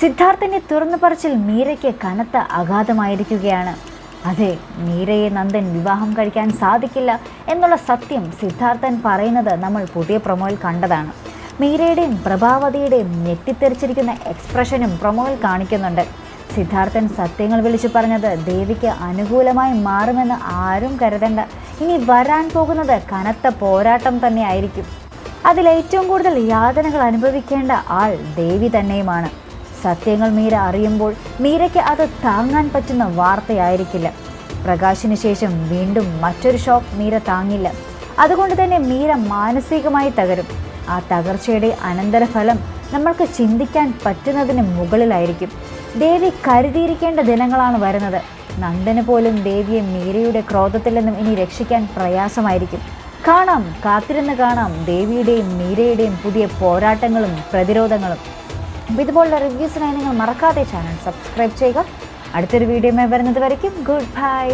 സിദ്ധാർത്ഥന്റെ തുറന്നു പറച്ചിൽ മീരയ്ക്ക് കനത്ത അഗാധമായിരിക്കുകയാണ് അതെ മീരയെ നന്ദൻ വിവാഹം കഴിക്കാൻ സാധിക്കില്ല എന്നുള്ള സത്യം സിദ്ധാർത്ഥൻ പറയുന്നത് നമ്മൾ പുതിയ പ്രൊമോയിൽ കണ്ടതാണ്. മീരയുടെയും പ്രഭാവതിയുടെയും ഞെട്ടിത്തെറിച്ചിരിക്കുന്ന എക്സ്പ്രഷനും പ്രൊമോയിൽ കാണിക്കുന്നുണ്ട്. സിദ്ധാർത്ഥൻ സത്യങ്ങൾ വിളിച്ചു പറഞ്ഞത് ദേവിക്ക് അനുകൂലമായി മാറുമെന്ന് ആരും കരുതണ്ട. ഇനി വരാൻ പോകുന്നത് കനത്ത പോരാട്ടം തന്നെയായിരിക്കും. അതിൽ ഏറ്റവും കൂടുതൽ യാതനകൾ അനുഭവിക്കേണ്ട ആൾ ദേവി തന്നെയുമാണ്. സത്യങ്ങൾ മീര അറിയുമ്പോൾ മീരയ്ക്ക് അത് താങ്ങാൻ പറ്റുന്ന വാർത്തയായിരിക്കില്ല. പ്രകാശിന് ശേഷം വീണ്ടും മറ്റൊരു ഷോക്ക് മീര താങ്ങില്ല. അതുകൊണ്ട് തന്നെ മീര മാനസികമായി തകരും. ആ തകർച്ചയുടെ അനന്തരഫലം നമ്മൾക്ക് ചിന്തിക്കാൻ പറ്റുന്നതിന് മുകളിലായിരിക്കും. ദേവി കരുതിയിരിക്കേണ്ട ദിനങ്ങളാണ് വരുന്നത്. നന്ദന് പോലും ദേവിയെ മീരയുടെ ക്രോധത്തിൽ നിന്നും ഇനി രക്ഷിക്കാൻ പ്രയാസമായിരിക്കും. കാണാം കാത്തിരുന്ന് കാണാം ദേവിയുടെയും മീരയുടെയും പുതിയ പോരാട്ടങ്ങളും പ്രതിരോധങ്ങളും. അപ്പോൾ ഇതുപോലുള്ള റിവ്യൂസിനായി നിങ്ങൾ മറക്കാതെ ചാനൽ സബ്സ്ക്രൈബ് ചെയ്യുക. അടുത്തൊരു വീഡിയോയുമായി വരുന്നത് വരയ്ക്കും. Good bye